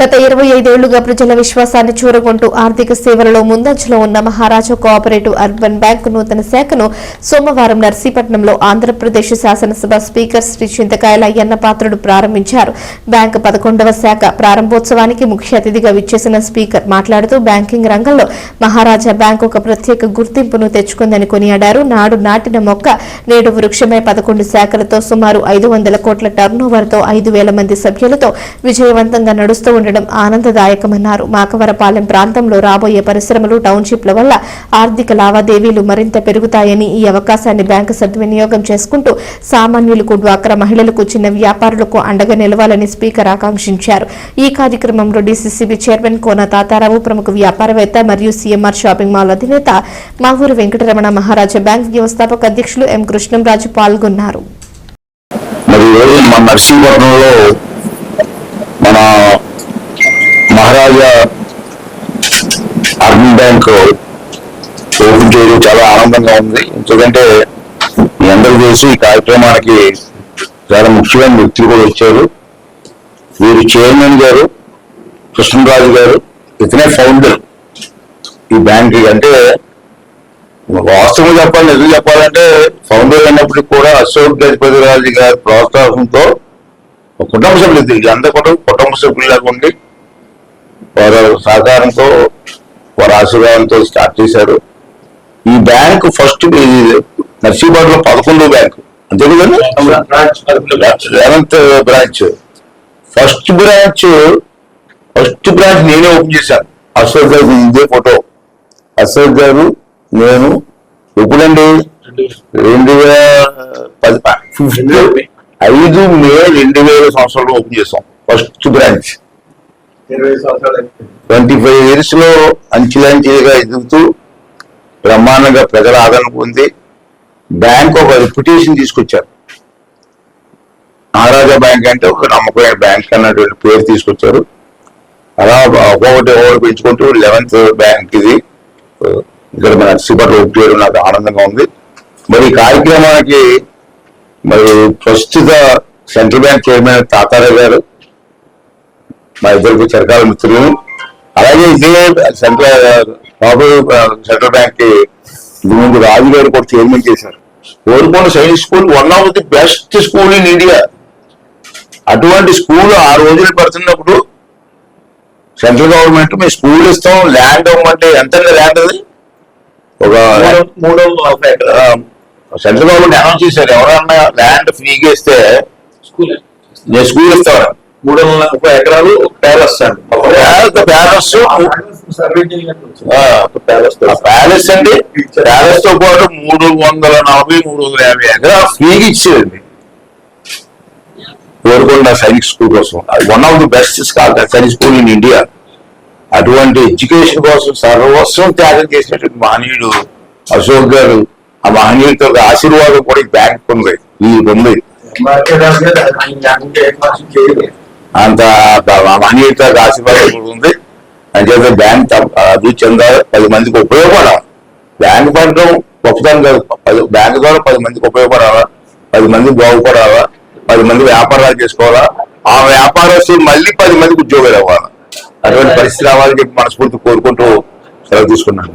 గత ఇరవై ఐదేళ్ళుగా ప్రజల విశ్వాసాన్ని చూరగొంటూ ఆర్థిక సేవలలో ముందంజలో ఉన్న మహారాజా కోఆపరేటివ్ అర్బన్ బ్యాంక్ నూతన శాఖను సోమవారం నర్సీపట్నంలో ఆంధ్రప్రదేశ్ శాసనసభ స్పీకర్ శ్రీ చింతకాయల అయ్యన్న పాత్రుడు ప్రారంభించారు. బ్యాంక్ పదకొండవ శాఖ ప్రారంభోత్సవానికి ముఖ్య అతిథిగా విచ్చేసిన స్పీకర్ మాట్లాడుతూ బ్యాంకింగ్ రంగంలో మహారాజా బ్యాంక్ ఒక ప్రత్యేక గుర్తింపును తెచ్చుకుందని కొనియాడారు. నాడు నాటిన మొక్క నేడు వృక్షమై పదకొండు శాఖలతో సుమారు ఐదు వందల కోట్ల టర్నోవర్తో ఐదు వేల మంది సభ్యులతో విజయవంతంగా నడుస్తూ ఉండడం ఆనందదాయకమన్నారు. మాకవరపాలెం ప్రాంతంలో రాబోయే పరిశ్రమలు టౌన్షిప్ల వల్ల ఆర్థిక లావాదేవీలు మరింత పెరుగుతాయని ఈ అవకాశాన్ని బ్యాంకు సద్వినియోగం చేసుకుంటూ సామాన్యులకు డ్వాక్రా మహిళలకు చిన్న వ్యాపారులకు అండగా నిలవాలని స్పీకర్ ఆకాంక్షించారు. ఈ కార్యక్రమంలో డీసీసీబీ చైర్మన్ కోన తాతారావు ప్రముఖ వ్యాపారవేత్త మరియు సీఎంఆర్ షాపింగ్ మాల్ అధినేత మావూరు వెంకటరమణ మహారాజా బ్యాంక్ వ్యవస్థాపక అధ్యక్షులు ఎం కృష్ణంరాజు పాల్గొన్నారు. మరి మన మన మహారాజా అర్బన్ బ్యాంక్ ఓపెన్ చేయడం చాలా ఆనందంగా ఉంది. ఎందుకంటే మీ అందరూ చేసి ఈ కార్యక్రమానికి చాలా ముఖ్యమైన వ్యక్తులు కూడా వచ్చారు. వీరు చైర్మన్ గారు కృష్ణరాజు గారు ఇతనే ఫౌండర్ ఈ బ్యాంక్ అంటే వాస్తవం చెప్పాలి నిజం చెప్పాలంటే ఫౌండర్ అయినప్పటికీ కూడా అశోక్ గజపతి రాజు గారి ప్రోత్సాహంతో కుటుంబ సభ్యులు ఇది కూడా కుటుంబ సభ్యులు లేకుండా వారు సహకారంతో వారి ఆశీర్వాదంతో స్టార్ట్ చేశారు. ఈ బ్యాంక్ ఫస్ట్ నర్సీబాద్లో పదకొండో బ్యాంక్. అంతే కదండి eleventh branch. First branch first branch నేనే ఓపెన్ చేశాను. అశోక్ గారు ఇదే ఫోటో. అశోక్ గారు నేను ఎప్పుడండి? రెండు వేల పది ఐదు మే రెండు వేల సంవత్సరంలో ఓపెన్ చేసాం ఫస్ట్ బ్రాంచ్. ట్వంటీ ఫైవ్ ఇయర్స్లో అంచెలంచెలుగా ఎదుగుతూ బ్రహ్మాండంగా ప్రజల ఆదరణ పొంది బ్యాంక్ ఒక రెప్యుటేషన్ తీసుకొచ్చారు. మహారాజా బ్యాంక్ అంటే ఒక నమ్మకమైన బ్యాంక్ అన్నటువంటి పేరు తీసుకొచ్చారు. అలా ఒక్కొక్కటి ఒక్కొక్కటి పెంచుకుంటూ లెవెన్త్ బ్యాంక్ ఇది. ఇక్కడ మన సూపర్ రోడ్ పేరు నాకు ఆనందంగా ఉంది. మరి ఈ కార్యక్రమానికి మరి ప్రస్తుత సెంట్రల్ బ్యాంక్ చైర్మన్ తాతారావు గారు మా ఇద్దరికి చిరకాల మిత్రులు అలాగే ఇదే సెంట్రల్ బాబు సెంట్రల్ బ్యాంక్కి ముందు రాజు గారు కూడా చైర్మన్ చేశారు. Korukonda Sainik school one of the best school in India. అటువంటి స్కూల్ ఆ రోజులు పెడుతున్నప్పుడు సెంట్రల్ గవర్నమెంట్ మేము స్కూల్ ఇస్తాం ల్యాండ్ ఇవ్వమంటే ఎంత ల్యాండ్ అది? ఒక మూడు సెంట్రల్ గవర్నమెంట్ అనౌన్స్ చేశారు ఎవరన్నా ల్యాండ్ ఫ్రీగా ఇస్తే స్కూల్. నేను స్కూల్ ఇస్తాను. మూడు వందల ముప్పై ఎకరాలు ఒక ప్యాలెస్. అండి ప్యాలెస్. ప్యాలెస్ అండి. ప్యాలెస్తో పాటు మూడు వందల నలభై మూడు వందల యాభై ఎకరాలు ఫ్రీగా ఇచ్చేదండి. కోరుకొండ సైనిక్ స్కూల్ కోసం. One of the best Sainik school in India. అటువంటి ఎడ్యుకేషన్ కోసం సర్వస్వం త్యాగం చేసినటువంటి మహనీయుడు అశోక్ గారు ఆ మహనీయుడితో ఆశీర్వాదం కూడా ఈ బ్యాంక్ ఉంది. ఈ ఉంది. అంత మనీ ఒక ఆశీర్వాదం కూడా ఉంది. బ్యాంక్ అభివృద్ధి చెందాలి పది మందికి ఉపయోగపడాలి. బ్యాంక్ పడడం గొప్పతనం కాదు. పది బ్యాంక్ ద్వారా పది మందికి ఉపయోగపడాలా? పది మంది బాగుపడాలా? పది మంది వ్యాపారాలు చేసుకోవాలా? ఆ వ్యాపారస్తులు మళ్ళీ పది మందికి ఉద్యోగాలు అవ్వాలి అటువంటి పరిస్థితి రావాలని చెప్పి మనస్ఫూర్తి కోరుకుంటూ సెలవు తీసుకున్నాను.